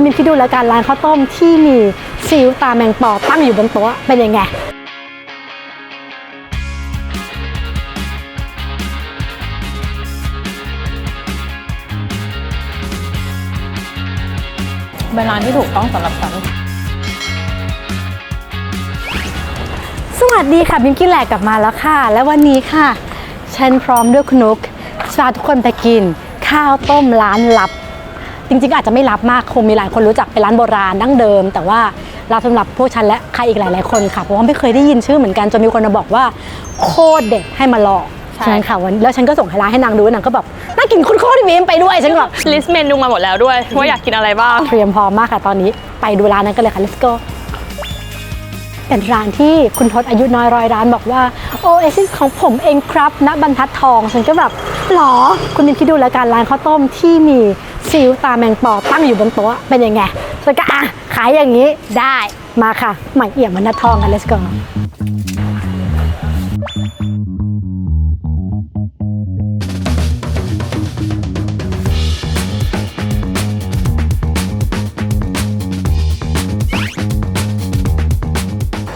คุณมินคิดดูแล้วกันร้านข้าวต้มที่มีซีอิ๊วตาแมงปอตั้งอยู่บนโต๊ะเป็นยังไงเป็นร้านที่ถูกต้องสำหรับฉันสวัสดีค่ะบิมกี้แหลกกลับมาแล้วค่ะ และวันนี้ค่ะ ฉันพร้อมด้วยคุณนุกจะพาทุกคนไปกิน ข้าวต้มร้านลับ จริงๆอาจจะไม่ลับมากคงมีหลายคนรู้จักเป็นร้านโบราณดั้งเดิม แต่ว่ารับสำหรับพวกฉันและใครอีกหลายๆคนค่ะเพราะว่าไม่เคยได้ยินชื่อเหมือนกันจนมีคนมาบอกว่าโคตรเด็ดให้มาลองใช่ฉะนั้นค่ะวันแล้วฉันก็ส่งให้ร้านให้นางดูนางก็แบบน่ากินโคตรๆบิมไปด้วยฉันก็แบบลิสต์เมนูมาหมดแล้วด้วยว่าอยากกินอะไรบ้างเตรียมพร้อมมากค่ะตอนนี้ไปดูร้านนั้นกันเลยค่ะ let's go เป็นร้านที่คุณทศอายุน้อยร้อยร้านบอกว่าโอเอซิสของผมเองครับณบรรทัดทองฉันก็แบบหรอคุณนิมคิดดูแล้วกันร้านข้าวต้มที่มีซีอิ๊วตาแมงปอตั้งอยู่บนโต๊ะเป็นยังไงฉันก็อะขายอย่างนี้ได้มาค่ะใหม่เอี่ยมบรรทัดทองกัน let's go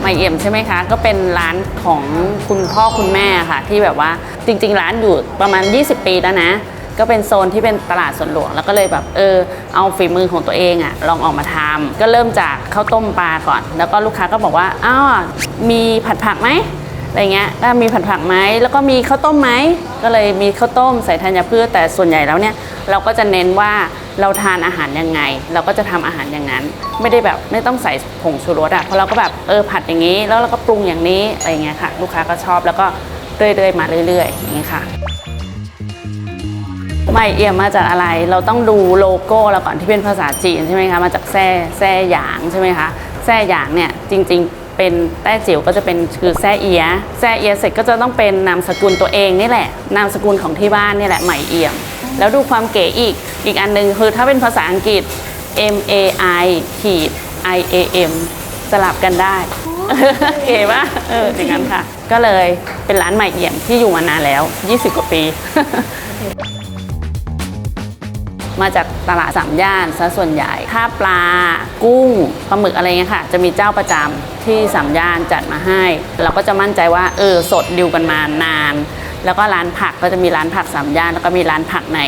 ใหม่เอี่ยมใช่ไหมคะ ก็เป็นร้านของคุณพ่อคุณแม่ค่ะ ที่แบบว่าจริง ๆ ร้านอยู่ประมาณ 20 ปีแล้วนะ ก็เป็นโซนที่เป็นตลาดสวนหลวง แล้วก็เลยแบบเออเอาฝีมือของตัวเองอะลองออกมาทำก็เริ่มจากข้าวต้มปลาก่อน แล้วก็ลูกค้าก็บอกว่าอ้าวมีผัดผักไหมอะไรเงี้ยก็มีผัดผักไหมแล้วก็มีข้าวต้มไหมก็เลยมีข้าวต้มใส่ธัญพืชแต่ส่วนใหญ่แล้วเนี่ยเราก็จะเน้นว่าเราทานอาหารยังไง เราก็จะทำอาหารอย่างนั้น ไม่ได้แบบไม่ต้องใส่ผงชูรสอะเพราะเราก็แบบเออผัดอย่างนี้ แล้วเราก็ปรุงอย่างนี้อะไรเงี้ยค่ะ ลูกค้าก็ชอบแล้วก็เรื่อยๆมาเรื่อยๆอย่างนี้ค่ะ ไม่เอี่ยมมาจากอะไร เราต้องดูโลโก้เราก่อนที่เป็นภาษาจีนใช่ไหมคะ มาจากแซ่แซ่หยางใช่ไหมคะ แซ่หยางเนี่ยจริงๆ เป็นแต้จิ๋วก็จะเป็นคือแซ่เอียแซ่เอียเสร็จก็จะต้องเป็นนามสกุลตัวเองนี่แหละ นามสกุลของที่บ้านนี่แหละใหม่เอี่ยม แล้วดูความเก๋อีก อีกอันหนึงคือถ้าเป็นภาษาอังกฤษ M A I ขีด I A M สลับกันได้เก๋ปะเอออย่างนั้นค่ะ ก็เลยเป็นร้านใหม่เอี่ยมที่อยู่มานานแล้ว 20 กว่าปี มาจากตลาดสามย่านซะส่วนใหญ่ ถ้าปลากุ้งปลาหมึกอะไรเงี้ยค่ะ จะมีเจ้าประจำที่สามย่านจัดมาให้ เราก็จะมั่นใจว่าเออสดดิวกันมานาน แล้วก็ร้านผักก็จะมีร้านผักสามย่าน แล้วก็มีร้านผักใน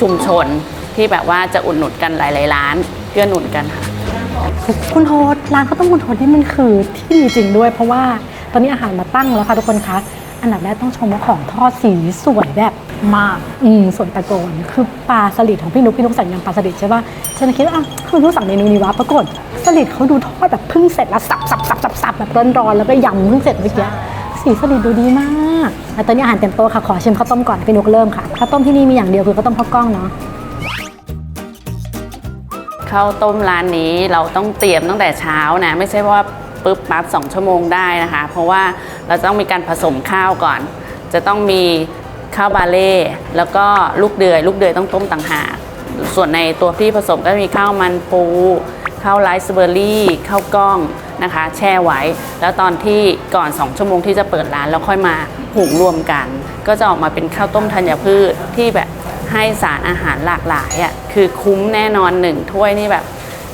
ชุมชน ที่แบบว่าจะอุดหนุนกันหลาย ๆ ร้านเพื่อหนุนกันค่ะ คุณโทษร้านข้าวต้มคุณโทษนี่มันคือที่ดีจริงด้วย เพราะว่าตอนนี้อาหารมาตั้งแล้วค่ะทุกคนคะอันดับแรกต้องชมว่าของทอดสีสวยแบบ มากอืมสวยตะโกนคือปลาสลิดของพี่นุ๊กพี่นุ๊กสั่งยำปลาสลิดใช่ป่ะฉันคิดว่าอะคือนุ๊กสั่งเมนูนี้วะปรากฏสลิดเขาดูทอดแบบเพิ่งเสร็จแล้วสับสับสับสับสับแบบร้อนๆแล้วก็ยำเพิ่งเสร็จเมื่อกี้สีสลิดดูดีมากแล้วตอนนี้อาหารเต็มโต๊ะค่ะขอชิมข้าวต้มก่อนพี่นุ๊กเริ่มค่ะข้าวต้มที่นี่มีอย่างเดียวคือข้าวต้มข้าวกล้องเนาะข้าวต้มร้านนี้เราต้องเตรียมตั้งแต่เช้านะไม่ใช่ว่าปุ๊บปั๊บสองชั่วโมงได้นะคะ เพราะว่าเราต้องมีการผสมข้าวก่อน จะต้องมี ข้าวบาเล่แล้วก็ลูกเดือย ลูกเดือยต้องต้มต่างหาก ส่วนในตัวที่ผสมก็มีข้าวมันปูข้าวไรซ์เบอร์รี่ข้าวกล้องนะคะ แช่ไว้ แล้วตอนที่ก่อน 2 ชั่วโมงที่จะเปิดร้านแล้วค่อยมาหุงรวมกัน ก็จะออกมาเป็นข้าวต้มธัญพืชที่แบบให้สารอาหารหลากหลายอะคือคุ้มแน่นอนหนึ่งถ้วยนี่แบบ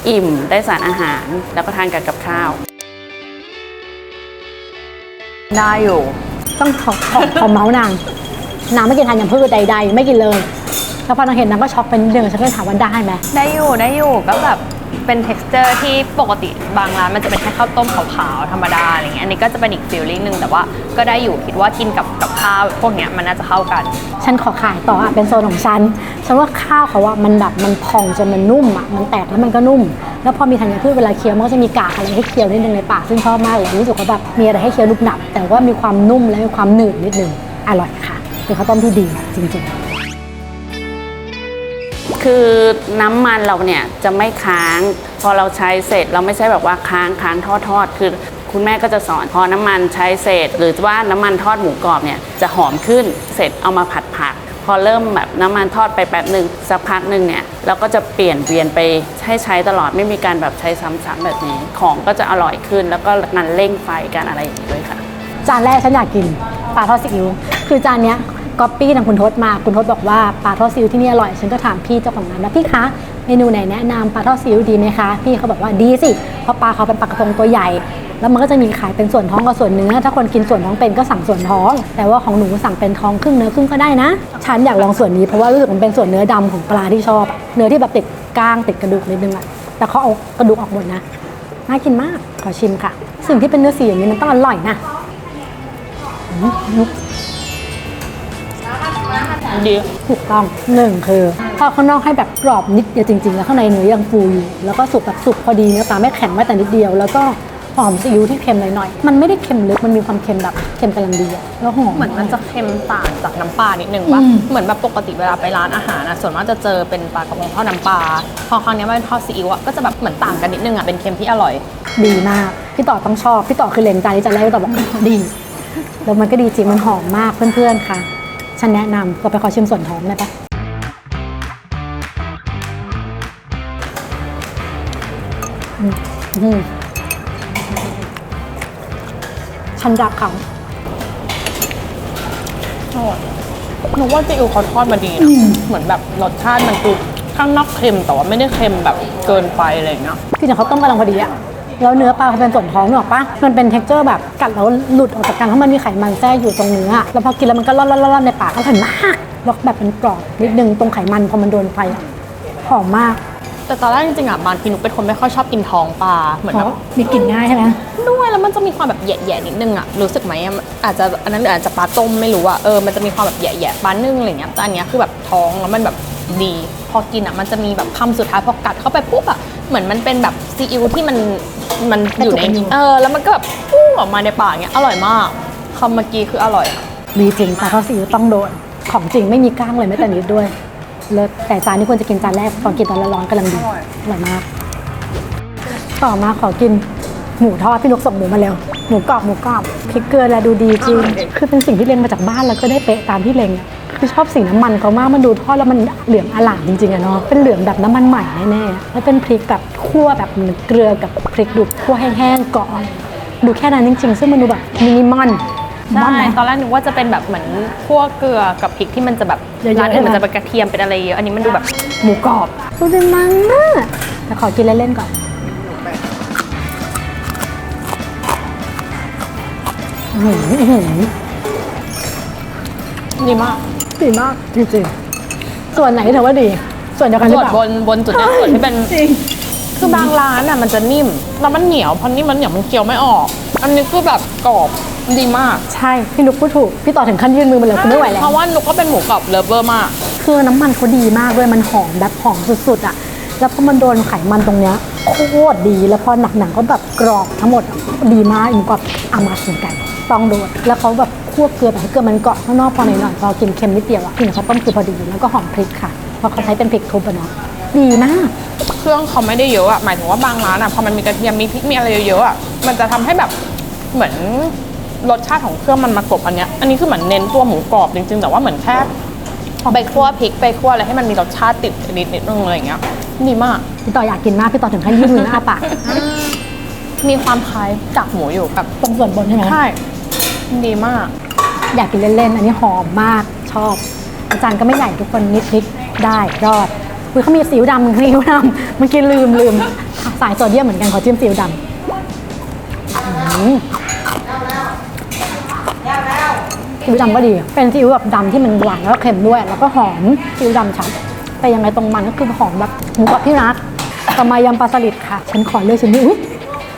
อิ่มได้สารอาหาร แล้วก็ทานกับกับข้าวได้อยู่ ต้องขอขอขอเมาส์นาง นางไม่กินทานยำพืชใด ๆ ไม่กินเลย แล้วพอนางเห็นนางก็ช็อกเป็นเดือนฉันก็เลยถามว่าได้ไหมได้อยู่ได้อยู่ก็แบบเป็น t e x t อร์ที่ปกติบางร้านมันจะเป็นแค่ข้าวต้มขาวๆธรรมดาอะไรเงี้ยอันนี้ก็จะเป็นอีกฟีลลิ่งหนึ่งแต่ว่าก็ได้อยู่คิดว่ากินกับกับข้าวพวกเนี้ยมันน่าจะเข้ากัน ฉันขอขายต่ออะเป็นโซนของฉันฉันว่าข้าวเขาอะมันแบบมันพองจนมันนุ่มอะมันแตกแล้วมันก็นุ่ม แล้วพอมีธัญพืชเวลาเคี้ยวมันก็จะมีกากอะไรให้เคี้ยวนิดนึงในปากซึ่งชอบมากเลยรู้สึกว่าแบบมีอะไรให้เคี้ยวนุบหนับ แต่ว่ามีความนุ่มและมีความหนืดนิดนึงอร่อยค่ะ เป็นข้าวต้มที่ดีจริงๆ คือน้ำมันเราเนี่ยจะไม่ค้าง พอเราใช้เสร็จเราไม่ใช่แบบว่าค้างค้างทอดทอดคือคุณแม่ก็จะสอนพอน้ำมันใช้เศษ หรือว่าน้ำมันทอดหมูกรอบเนี่ยจะหอมขึ้นเสร็จเอามาผัดผัก พอเริ่มแบบน้ำมันทอดไปแป๊บหนึ่งสักพักหนึ่งเนี่ยเราก็จะเปลี่ยนเวียนไปให้ใช้ตลอดไม่มีการแบบใช้ซ้ำๆแบบนี้ ของก็จะอร่อยขึ้น แล้วก็งานเร่งไฟกันอะไรอย่างนี้ด้วยค่ะ จานแรกฉันอยากกินปลาทอดซีอิ๊วคือจานเนี้ย ก๊อปปี้ทางคุณทศมาคุณทศบอกว่าปลาทอดซีอิ๊วที่นี่อร่อยฉันก็ถามพี่เจ้าของร้านว่าพี่คะเมนูไหนแนะนำปลาทอดซีอิ๊วดีไหมคะพี่เขาบอกว่าดีสิเพราะปลาเขาเป็นปลากระพงตัวใหญ่ แล้วมันก็จะมีขายเป็นส่วนท้องกับส่วนเนื้อ ถ้าคนกินส่วนท้องเป็นก็สั่งส่วนท้อง แต่ว่าของหนูสั่งเป็นท้องครึ่งเนื้อครึ่งก็ได้นะฉันอยากลองส่วนนี้เพราะว่ารู้สึกมันเป็นส่วนเนื้อดำของปลาที่ชอบเนื้อที่แบบติดก้างติดกระดูกนิดนึงอะแต่เขาเอากระดูกออกหมดนะน่ากินมากขอชิมค่ะ สิ่งที่เป็นเนื้อสีอย่างนี้มันต้องอร่อยนะ ดีถูกต้องหนึ่งคือทอดข้างนอกให้แบบกรอบนิดเดียวจริงๆ แล้วข้างในเนื้อยังฟูอยู่แล้วก็สุกแบบสุกพอดีเนื้อปลาไม่แข็งแม้แต่นิดเดียว แล้วก็หอมซีอิ๊วที่เค็มหน่อยๆมันไม่ได้เค็มลึกมันมีความเค็มแบบเค็มกำลังดีอะแล้วหอม เหมือนมันจะเค็มต่างจากน้ำปลานิดนึงว่าอืม เหมือนแบบปกติเวลาไปร้านอาหารนะส่วนมากจะเจอเป็นปลากระพงทอดน้ำปลาพอครั้งนี้มาเป็นทอดซีอิ๊วอะก็จะแบบเหมือนต่างกันนิดนึงอะเป็นเค็มที่อร่อย ดีมาก พี่ต่อต้องชอบ พี่ต่อคือเลงใจที่จะแรกพี่ต่อบอก ดี แล้วมันก็ดีจริงมันหอมมากเพื่อนๆค่ะ ฉันแนะนำก็ไปขอชิมส่วนท้องได้ปะอืมอืมฉันรักเขาหนูว่าซีอิ๊วเขาทอดมาดีนะเหมือนแบบรสชาติมันคือข้างนอกเค็มแต่ว่าไม่ได้เค็มแบบเกินไปอะไรอย่างเงี้ยพี่เนี่ยเขาต้มกำลังพอดีอะ แล้วเนื้อปลาเขาเป็นส่วนท้องนึกออกปะมันเป็น t e x t อร์แบบกัดแล้วหลุดออกจากกันเพราะมันมีไขมันแทรกอยู่ตรงเนื้ออะแล้วพอกินแล้วมันก็ร่อนๆๆในปากอร่อยมากแล้วแบบเป็นกรอบนิดนึงตรงไขมันพอมันโดนไฟอะหอมมากแต่ตอนแรกจริงๆอะบางทีหนูเป็นคนไม่ค่อยชอบกินท้องปลาเหมือนเพแบบ ราะมีกลิ่นง่ายใช่ไหม ด้วยแล้วมันจะมีความแบบแหย่ๆนิดนึงอะรู้สึกไหมอะอาจจะอันนั้นอาจจะปลาต้มไม่รู้อะเออมันจะมีความแบบแหย่ๆปลานึ่งอะไรเงี้ยแต่อันเนี้ยคือแบบท้องแล้วมันแบบ ดี พอกินอะมันจะมีแบบคำสุดท้ายพอกัดเข้าไปปุ๊บอะเหมือนมันเป็นแบบซีอิ๊วที่มันมันอยู่ในเออแล้วมันก็แบบพุ่งออกมาในปากเงี้ยอร่อยมากคำเมื่อกี้คืออร่อยอะดีจริงปลาทอดซีอิ๊วต้องโดน ของจริงไม่มีกล้างเลยแม้แต่นิดด้วยเลิศแต่จานนี้ควรจะกินจานแรกตอนกินตอนร้อนๆกำลังดีอร่อยมาก ต่อมาขอกินหมูทอดพี่นุกส่งหมูมาเร็ว หมูกรอบหมูกรอบพริกเกลือและดูดีจริงคือเป็นสิ่งที่เล็งมาจากบ้านแล้วก็ได้เป๊ะตามที่เล็งอะคือชอบสีน้ำมันเขามากมันดูทอดแล้วมันเหลืองอลามจริงๆอะเนาะเป็นเหลืองแบบน้ำมันใหม่แน่ๆแล้วเป็นพริกแบบคั่วแบบเหมือนเกลือกับพริกดูคั่วแห้งๆก่อนดูแค่นั้นจริงๆ ซึ่งมันดูแบบมินิมอลใช่มอนไหมตอนแรกนึกว่าจะเป็นแบบเหมือนคั่วเกลือกับพริกที่มันจะแบบเยอะๆร้านอื่นมันใช่ไหมจะเป็นกระเทียมเป็นอะไรเยอะอันนี้มันดูแบบหมูกรอบดูดีมากมากแต่ขอกินเล่นๆก่อน ดีมากดีมากจริงๆส่วนไหนที่เธอว่าดี ส่วนเดียวกันหรือส่วนเปล่า บนบนจุดเนี้ยส่วนที่เป็นจริง คือบางร้านอะมันจะนิ่มแล้วมันเหนียวพอนิ่มมันเหนียวมันเคี้ยวไม่ออก อันนี้คือแบบกรอบดีมากใช่ พี่นุกพูดถูก พี่ต่อถึงขั้นยื่นมือมาเลยคุณไม่ไหวแล้เพวราะว่านุกก็เป็นหมูกรอบเลิฟเวอร์มาก คือน้ำมันเขาดีมากด้วยมันหอมแบบหอมสุดๆอะ แล้วพอมันโดนไขมันตรงเนี้ยโคตรดี แล้วพอหนังๆก็แบบกรอบทั้งหมดอะดีมากหมูกรอบอามาสินกัน ต้องโดนแล้วเขาแบบคั่วเกลือแบบให้เกลือมันเกาะข้างนอกพอหน่อยๆพอกินเค็มนิดเดียวอะกลิ่นเขาต้มคือพอดีแล้วก็หอมพริกค่ะเพราะเขาใช้เป็นพริกทุบอะเนาะดีมาก เครื่องเขาไม่ได้เยอะอะหมายถึงว่าบางร้านอะพอมันมีกระเทียมมีพริกมีอะไรเยอะๆอะมันจะทำให้แบบเหมือนรสชาติของเครื่องมันมากลบอันเนี้ยอันนี้คือเหมือนเน้นตัวหมูกรอบจริงๆ แต่ว่าเหมือนแค่ไปคั่วพริกไปคั่วอะไรให้มันมีรสชาติติดนิดนิดนึงอะไรอย่างเงี้ยดีมากพี่ต่ออยากกินมากพี่ต่อถึงขั้นยื่นมือหน้าปากมีความคล้ายกากหมูอยู่แบบตรงส่วนบนใช่ไหมใช่ ดีมาก อยากกินเล่นๆ อันนี้หอมมากชอบอาจารย์ก็ไม่ใหญ่ทุกคนนิดๆ ได้รอดคุยเขามีซีอิ๊วดำซีอิ๊วดำเมื่อกี้ลืมลืมสายโซเดียมเหมือนกันขอจิ้มซีอิ๊วดำอืมซีอิ๊วดำก็ดีเป็นซีอิ๊วแบบดำที่มันหวานแล้วก็เค็มด้วย แล้วก็หอมซีอิ๊วดำชัดแต่ยังไงตรงมันก็คือหอมแบบหมูกรอบที่รักต่อมายำปลาสลิดค่ะ ฉันขอเลือกชิ้นนี้อุ๊ย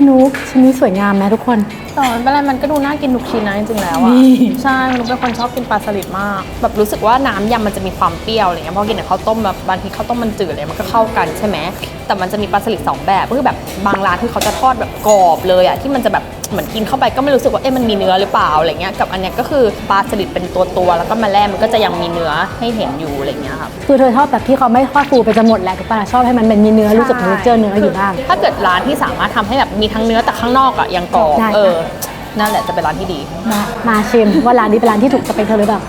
นุกชิ้นนี้สวยงามไหมทุกคนแต่ไม่เป็นไรมันก็ดูน่ากินทุกชิ้นนะจริงๆแล้วนี่อะใช่หนูเป็นคนชอบกินปลาสลิดมาก แบบรู้สึกว่าน้ำยำมันจะมีความเปรี้ยวอะไรเงี้ยพอกินกับข้าวต้มแบบบางทีข้าวต้มมันจืดอะไรมันก็เข้ากันใช่ไหมแต่มันจะมีปลาสลิดสองแบบก็คือแบบบางร้านที่เขาจะทอดแบบกรอบเลยอะที่มันจะแบบเหมือนกินเข้าไปก็ไม่รู้สึกว่าเอ๊ะมันมีเนื้อหรือเปล่าอะไรเงี้ยกับอันเนี้ยก็คือปลาสลิดเป็นตัวตัวๆแล้วก็มาแล่มันก็จะยังมีเนื้อให้เห็นอยู่อะไรเงี้ยครับคือเธอชอบแบบที่เขาไม่ทอดฟูไปจะหมดแหละถูกปะล่ะชอบให้มันเป็นมีเนื้อรู้สึกถึงเจอเนื้ออยู่บ้าง ถ้าเกิดร้านที่สามารถทำให้แบบมีทั้งเนื้อแต่ข้างนอกอะยังกรอบได้ค่ะ เออนั่นแหละจะเป็นร้านที่ดี มามาชิมว่าร้านนี้เป็นร้านที่ถูกสเปคเธอหรือเปล่า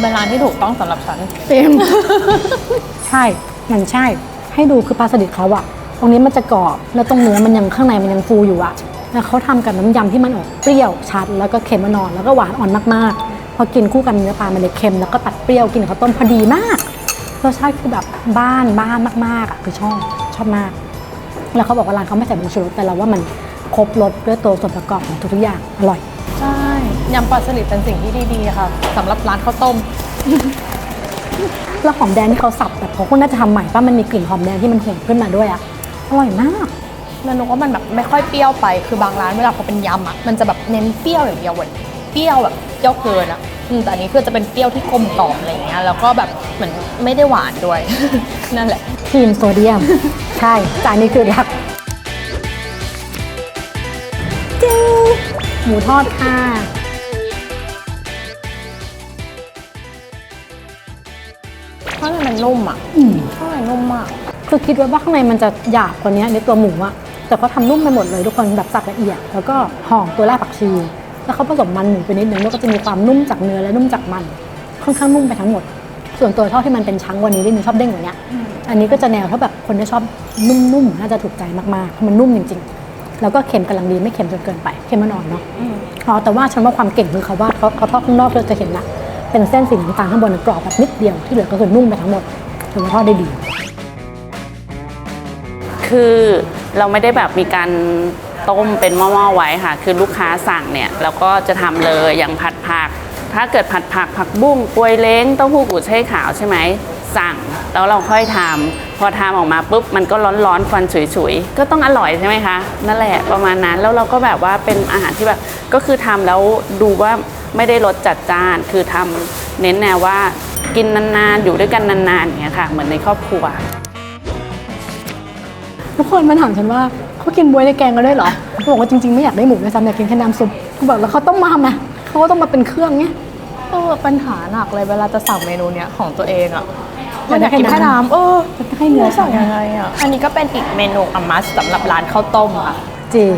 เป็นร้านที่ถูกต้องสำหรับฉัน เต็ม ใช่อย่างใช่ ให้ดูคือปลาสลิดเขาอะตรงนี้มันจะกรอบ แล้วตรงเนื้อมันยังข้างในมันยังฟูอยู่อะแล้วเขาทำกับน้ำยำที่มันออกเปรี้ยวชัด แล้วก็เค็มอ่อนๆแล้วก็หวานอ่อนมากๆ พอกินคู่กันเนื้อปลามันเลยเค็มแล้วก็ตัดเปรี้ยวกินกับข้าวต้มพอดีมาก รสชาติคือแบบบ้านบ้านมากๆอะคือชอบชอบมาก แล้วเขาบอกว่าร้านเขาไม่ใส่ผงชูรสแต่เราว่ามันครบรสด้วยตัวส่วนประกอบของทุกๆอย่างอร่อย ใช่ยำปลาสลิดเป็นสิ่งที่ดีๆค่ะสำหรับร้านข้าวต้ม แล้วหอมแดงที่เขาสับแบบเขาคงน่าจะทำใหม่ป่ะมันมีกลิ่นหอมแดงที่มันหอมขึ้นมาด้วยอะอร่อยมากแล้วนุกว่ามันแบบไม่ค่อยเปรี้ยวไปคือบางร้านเวลาพอเป็นยำอะมันจะแบบเน้นเปรี้ยวอย่างเดียวเลยเป รี้ยวแบบเปรี้ยวเกินอะอืมแต่อันนี้คือจะเป็นเปรี้ยวที่กลมกล่อมอะไรอย่างเงี้ยแล้วก็แบบเหมือนไม่ได้หวานด้วย นั่นแหละครีมโซเดียม ใช่จานนี้คือรักจิ้งหมูทอดค่ะ ข้างในมันนุ่มอะอืมข้างในนุ่มมาก คือคิดไว้ว่าข้างในมันจะหยาบกว่านี้ในตัวหมูอะแต่เขาทำนุ่มไปหมดเลยทุกคนแบบสับละเอียด แล้วก็หอมตัวแรกผักชี แล้วเขาผสมมันหมูไปนิดนึงแล้วก็จะมีความนุ่มจากเนื้อและนุ่มจากมัน ค่อนข้างนุ่มไปทั้งหมด ส่วนตัวชอบที่มันเป็นชั้งกวันนี้ที่มีชอบเด้งกว่านี้อันนี้ก็จะแนวถ้าแบบคนที่ชอบนุ่มๆน่าจะถูกใจมากๆเพราะมันนุ่มจริง ๆ แล้วก็เค็มกำลังดีไม่เค็มจนเกินไปเค็มมันอ่อนเนาะอ๋อแต่ว่าฉันว่าความเก่งคือเขาว่าเขาเขาทอดข้างนอกเราจะเห็นละเป็นเส้นสีน้ำตาลข้างบนกรอบแบบนิดเดียวที่เหลือก็คือนุ่มไปทั้งหมดถือว่าทอดได้ดี คือเราไม่ได้แบบมีการ ต้มเป็นหม้อๆไว้ค่ะ คือลูกค้าสั่งเนี่ยเราก็จะทำเลยอย่างผัดผัก ถ้าเกิดผัดผักผักบุ้งกล้วยเล้งเต้าหู้กุยช่ายขาวใช่ไหมสั่งแล้วเราค่อยทำพอทำออกมาปุ๊บมันก็ร้อนๆฟันฉุยๆ ก็ต้องอร่อยใช่ไหมคะ นั่นแหละประมาณนั้นแล้วเราก็แบบว่าเป็นอาหารที่แบบ ก็คือทำแล้วดูว่าไม่ได้รสจัดจ้าน คือทำเน้นแนวว่ากินนานๆ อยู่ด้วยกันนานๆอย่างเงี้ยค่ะ เหมือนในครอบครัว ทุกคนมาถามฉันว่า เขากินบวยในแกงกันด้วยเหรอเขาบอกว่าจริงๆไม่อยากได้หมูด้วยซ้ำอยากกินแค่น้ำซุปกูบอกแล้วเขาต้องมาทำไมเขาก็ต้องมาเป็นเครื่องเงี้ยเออปัญหาหนักเลยเวลาจะสั่งเมนูเนี้ยของตัวเองอะอยากได้มันอยากกินแค่แค่น้ำน้ำเออจะให้เนื้อสั่งยังไงอะอันนี้ก็เป็นอีกเมนูอัมมัสสำหรับร้านข้าวต้มค่ะจริง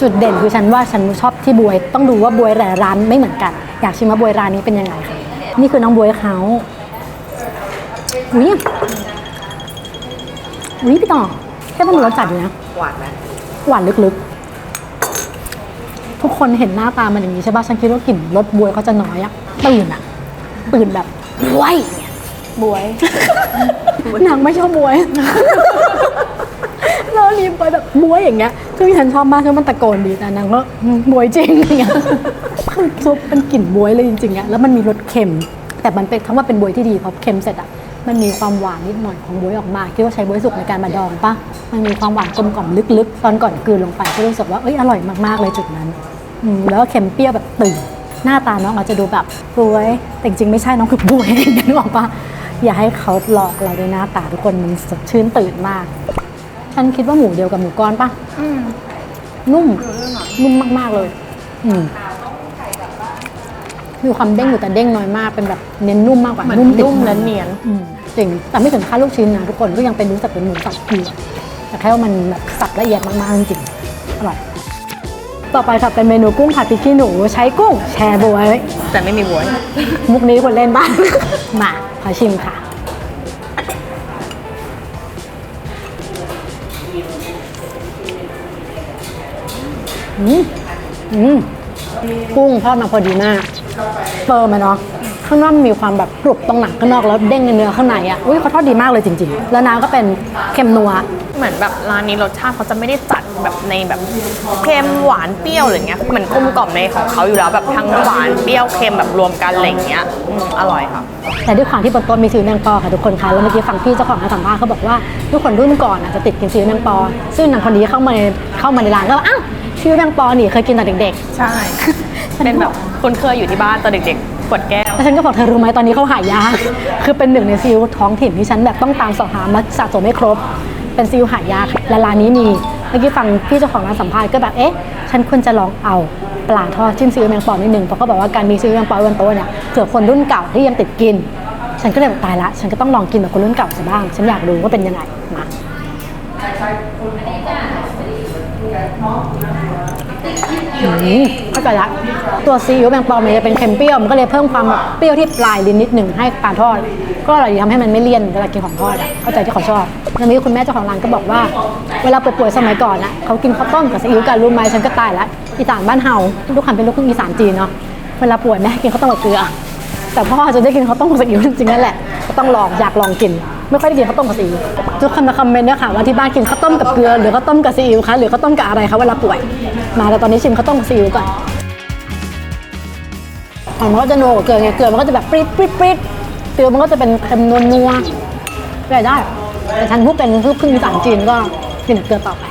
จุดเด่นคือฉันว่าฉันชอบที่บวย ต้องดูว่าบวยแต่ละร้านไม่เหมือนกัน อยากชิมว่าบวยร้านนี้เป็นยังไงค่ะนี่คือน้องบวยเขาอุ้ยอุ้ยพี่ต่อแค่ต้องมีรสจัดอยู่นะ หวานไหมหวานลึกๆ ทุกคนเห็นหน้าตามันอย่างนี้ใช่ป่ะ ฉันคิดว่ากลิ่นรสบวยเขาจะน้อยอะตื่นอะตื่นแบบบวยเนี่ยบวย นางไม่ชอบบวย แล้วรีบไปแบบบวยอย่างเงี้ยซึ่งฉันชอบมากคือมันตะโกนดีแต่นางก็อืมบวยจริงอย่างเงี้ยคือซุปเป็นกลิ่นบวยเลยจริงๆอะแล้วมันมีรสเค็ม แต่มันเป็นคำว่าเป็นบวยที่ดีเพราะเค็มเสร็จอะ มันมีความหวานนิดหน่อยของบวยออกมาคิดว่าใช้บวยสุกในการมาดองปะมันมีความหวานกลมกล่อมลึกๆ ตอนก่อนกลืนลงไปก็รู้สึกว่าเอ้ยอร่อยมากๆเลยจุดนั้นอืมแล้วก็เค็มเปรี้ยวแบบตื่นหน้าตาน้องอาจจะดูแบบบวยแต่จริงๆไม่ใช่น้องคือบวยนึกออกปะอย่าให้เขาหลอกเราด้วยหน้าตาทุกคนมันสดชื่นตื่นมากฉันคิดว่าหมูเดียวกับหมูก้อนปะอืมนุ่มนุ่มมากๆเลย อืมมีความเด้งอยู่แต่เด้งน้อยมากเป็นแบบเน้นนุ่มมากกว่าเหมือนนุ่มติดนุ่มมัและเนียน อืม จริง แต่ไม่ถึงค่าลูกชิ้นนะทุกคนก็ยังเป็นรู้สึกเป็นหมูสับอยู่แต่แค่ว่ามันแบบสับละเอียดมากๆจริงๆอร่อยต่อไปค่ะเป็นเมนูกุ้งผัดพริกขี้หนูใช้กุ้งแชร์บวยแต่ไม่มีบวย มุกนี้ควรเล่นบ้าง มาขอชิมค่ะ อืมอืมกุ้งทอดมาพอดีมากเฟิร์มอะเนาะ ข้างนอกมีความแบบกรุบตรงหนังข้างนอกแล้วเด้งในเนื้อข้างในอะอุ้ยเขาทอดดีมากเลยจริง ๆ แล้วน้ำก็เป็นเค็มนัวเหมือนแบบร้านนี้รสชาติเขาจะไม่ได้จัดแบบในแบบเค็มหวานเปรี้ยวอะไรเงี้ยเหมือนกลมกล่อมในของเขาอยู่แล้วแบบทั้งหวานเปรี้ยวเค็มแบบรวมกันอะไรเงี้ยอืมอร่อยค่ะ แต่ด้วยความที่บนโต๊ะมีซีอิ๊วแมงปอค่ะทุกคนคะแล้วเมื่อกี้ฟังพี่เจ้าของร้านสัมภาษณ์เขาบอกว่าทุกคนรุ่นก่อนอาจจะติดกินซีอิ๊วแมงปอ ซึ่งนางคนนี้เข้ามาในเข้ามาในร้านก็อ้าวซีอิ๊วแมงปอนี่เคยกินตอนเด็กใช่ เป็นแบบคนเคยอยู่ที่บ้านตอนเด็กๆ ขวดแก้วแล้วฉันก็บอกเธอรู้ไหมตอนนี้เขาหายาก คือเป็นหนึ่งในซีอิ๊วท้องถิ่นที่ฉันแบบต้องตามสอบหามาสะสมให้ครบ เป็นซีอิ๊วหายากและร้านนี้มีเมื่อกี้ฟังพี่เจ้าของร้านสัมภาษณ์ก็แบบเอ๊ะฉันควรจะลองเอาปลาทอดจิ้มซีอิ๊วแมงปอนิดนึงเพราะเขาบอกว่าการมีซีอิ๊วแมงปอบนโต๊ะเนี่ยเผื่อคนรุ่นเก่าที่ยังติดกิน ฉันก็เลยบอกตายละ ฉันก็ต้องลองกินแบบคนรุ่นเก่าซะบ้าง ฉันอยากรู้ว่าเป็นยังไงมาอืม เข้าใจละตัวซีอิ๊วแมงปอมันจะเป็นเค็มเปรี้ยวมันก็เลยเพิ่มความแบบเปรี้ยวที่ปลายลิ้นนิดหนึ่งให้ปลาทอด ก็อร่อยดีทำให้มันไม่เลี่ยนเวลากินของทอดอะเข้าใจที่เขาชอบแล้วนี้คุณแม่เจ้าของร้านก็บอกว่า เวลาป่วยๆสมัยก่อนอะเขากินข้าวต้มกับซีอิ๊วกันรู้ไหมฉันก็ตายละอีสานบ้านเฮาทุกคนเป็นลูกครึ่งอีสานจีนเนาะเวลาป่วยแม่กินข้าวต้มกับเกลือแต่พ่อจะได้กินข้าวต้มกับซีอิ๊วจริงๆนั่นแหละก็ต้องลองอยากลองกิน ไม่ค่อยได้กินข้าวต้มกับซีอิ๊วทุกคนมาคอมเมนต์เนี่ยค่ะว่าที่บ้านกินข้าวต้มกับเกลือหรือข้าวต้มกับซีอิ๊วคะหรือข้าวต้มกับอะไรคะเวลาป่วย มาแต่ตอนนี้ชิมข้าวต้มกับซีอิ๊วก่อนของมันก็จะโนกว่าเกลือไงเกลือมันก็จะแบบปริ๊ดปริ๊ดปริ๊ดซีอิ๊วมันก็จะเป็นเค็มนัวนัวได้ได้แต่ฉันพูดเป็นลูกครึ่งอีสานจีนก็กินเกลือต่อไป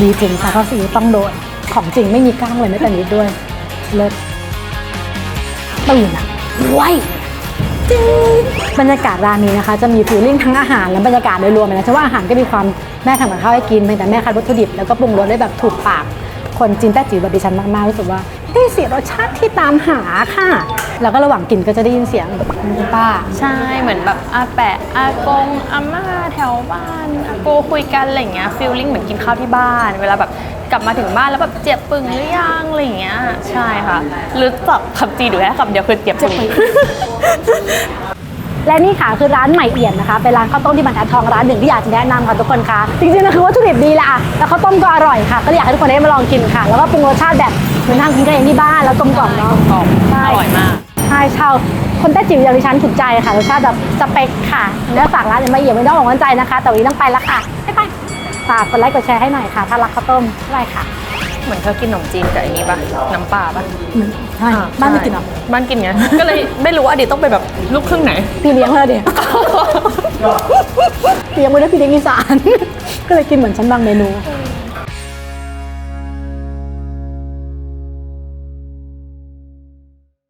ดีจริงแต่ข้าวซีอิ๊วต้องโดนของจริงไม่มีกล้างเลยไม่แต่นิดด้วยเลิศ ตื่นอะไวจริงบรรยากาศร้านนี้นะคะ จะมีฟิลลิ่งทั้งอาหารและบรรยากาศโดยรวมเลยนะฉันว่าอาหารก็มีความแม่ทำกับข้าวให้กินเพียงแต่แม่คัดวัตถุดิบแล้วก็ปรุงรสได้แบบถูกปาก คนจีนแต้จิ๋วแบบดิฉันมากๆรู้สึกว่า ได้เสียรสชาติที่ตามหาค่ะ แล้วก็ระหว่างกินก็จะได้ยินเสียงคุณป้า ใช่เหมือนแบบอาแปะอากงอาม่าแถวบ้านอาโกคุยกันอะไรอย่างเงี้ยฟีลลิ่งเหมือนกินข้าวที่บ้าน เวลาแบบกลับมาถึงบ้านแล้วแบบเจ็บปึงหรือยังอะไรอย่างเงี้ยใช่ค่ะหรือตอบคำจีนอยู่แค่คำเดียวคือเจ็บปึง และนี่ค่ะคือร้านใหม่เอี่ยมนะคะเป็นร้านข้าวต้มที่บรรทัดทองร้านหนึ่งที่อยากจะแนะนำค่ะทุกคนค่ะจริงๆนะคือวัตถุดิบดีแหละอะแล้วข้าวต้มก็อร่อยค่ะ ก็เลยอยากให้ทุกคนได้มาลองกินค่ะ แล้วก็ปรุงรสชาติแบบเห มือนทำกินกันเองที่บ้านแล้วกลมกล่อมเนาะกรอบใช่อร่อยมากใช่ชาวคนแต้จิ๋วอย่างดิฉันถูกใจค่ะรสชาติแบบสเปคค่ะแล้วฝากร้านใหม่เอี่ยมไม่ต้องหวังใจนะคะ แต่วันนี้ต้องไปแล้วค่ะบ๊ายบายฝากกดไลค์กดแชร์ให้หน่อยค่ะ ถ้ารักข้าวต้มได้ค่ะ เหมือนเธอกินขนมจีนกับอันนี้ปะน้ำปลาปะใช่บ้านไม่กินหรอ บ้านกินไง ก็เลยไม่รู้ว่าอดีตต้องเป็นแบบลูกครึ่งไหน พี่เลี้ยงเลยเดี๋ยวเลี้ยงไว้ด้วยพี่เลี้ยงอีสาน ก็เลยกินเหมือนฉันบางเมนู